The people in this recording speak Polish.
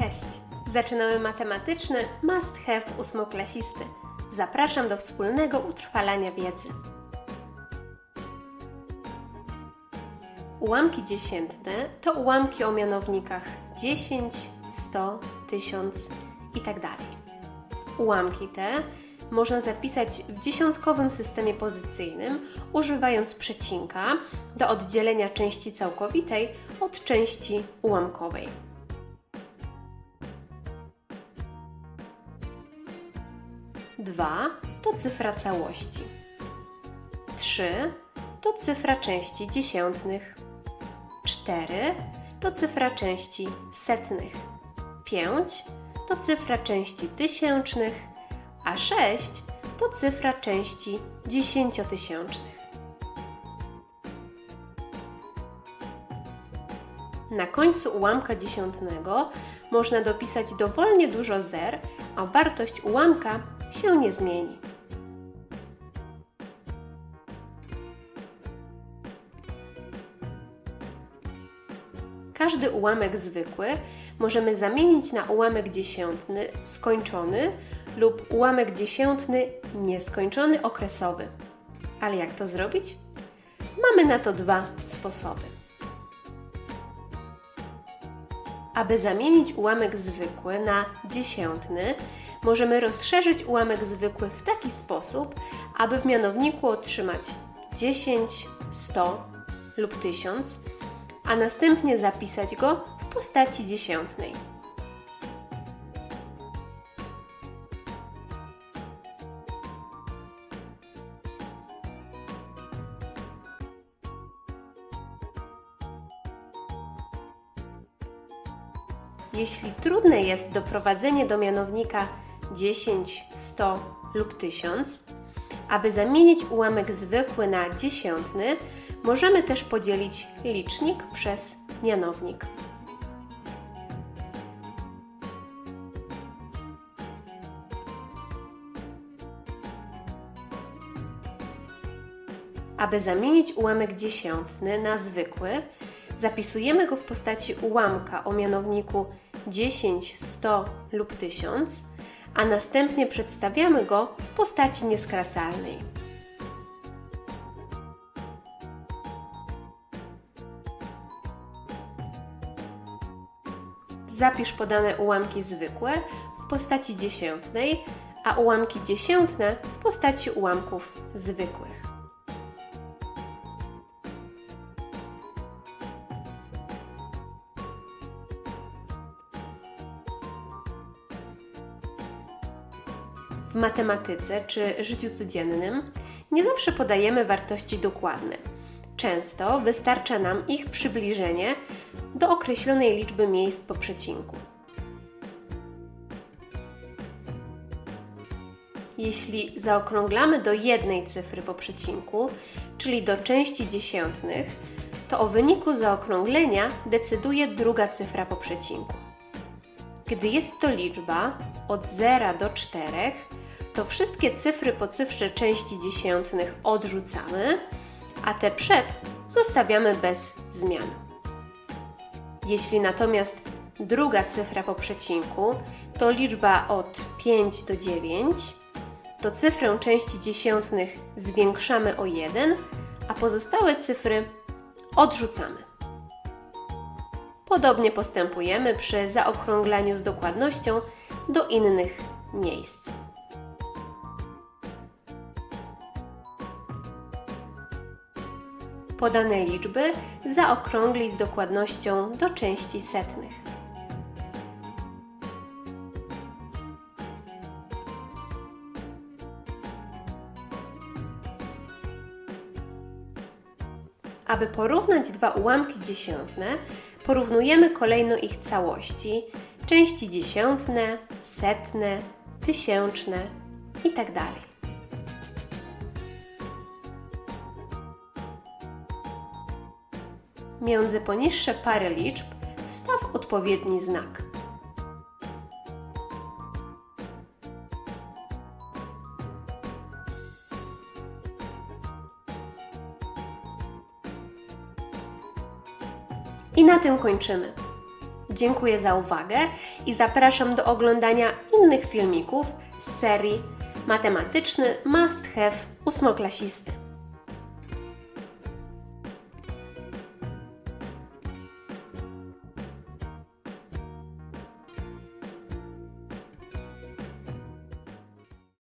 Cześć! Zaczynamy matematyczny Must Have ósmoklasisty. Zapraszam do wspólnego utrwalania wiedzy. Ułamki dziesiętne to ułamki o mianownikach 10, 100, 1000 itd. Ułamki te można zapisać w dziesiątkowym systemie pozycyjnym, używając przecinka do oddzielenia części całkowitej od części ułamkowej. Dwa to cyfra całości. Trzy to cyfra części dziesiątnych. Cztery to cyfra części setnych. Pięć to cyfra części tysięcznych, a sześć to cyfra części dziesięciotysięcznych. Na końcu ułamka dziesiątnego można dopisać dowolnie dużo zer, a wartość ułamka się nie zmieni. Każdy ułamek zwykły możemy zamienić na ułamek dziesiątny skończony lub ułamek dziesiątny nieskończony okresowy. Ale jak to zrobić? Mamy na to dwa sposoby. Aby zamienić ułamek zwykły na dziesiątny, możemy rozszerzyć ułamek zwykły w taki sposób, aby w mianowniku otrzymać 10, 100 lub 1000, a następnie zapisać go w postaci dziesiątnej. Jeśli trudne jest doprowadzenie do mianownika 10, 100 lub 1000, aby zamienić ułamek zwykły na dziesiątny, możemy też podzielić licznik przez mianownik. Aby zamienić ułamek dziesiątny na zwykły, zapisujemy go w postaci ułamka o mianowniku 10, 100 lub 1000, a następnie przedstawiamy go w postaci nieskracalnej. Zapisz podane ułamki zwykłe w postaci dziesiętnej, a ułamki dziesiętne w postaci ułamków zwykłych. W matematyce czy życiu codziennym nie zawsze podajemy wartości dokładne. Często wystarcza nam ich przybliżenie do określonej liczby miejsc po przecinku. Jeśli zaokrąglamy do jednej cyfry po przecinku, czyli do części dziesiątnych, to o wyniku zaokrąglenia decyduje druga cyfra po przecinku. Gdy jest to liczba od 0 do 4, to wszystkie cyfry po cyfrze części dziesiątnych odrzucamy, a te przed zostawiamy bez zmian. Jeśli natomiast druga cyfra po przecinku to liczba od 5 do 9, to cyfrę części dziesiątnych zwiększamy o 1, a pozostałe cyfry odrzucamy. Podobnie postępujemy przy zaokrąglaniu z dokładnością do innych miejsc. Podane liczby zaokrągli z dokładnością do części setnych. Aby porównać dwa ułamki dziesiątne, porównujemy kolejno ich całości, części dziesiątne, setne, tysięczne itd. Między poniższe pary liczb wstaw odpowiedni znak. I na tym kończymy. Dziękuję za uwagę i zapraszam do oglądania innych filmików z serii Matematyczny Must Have ósmoklasisty.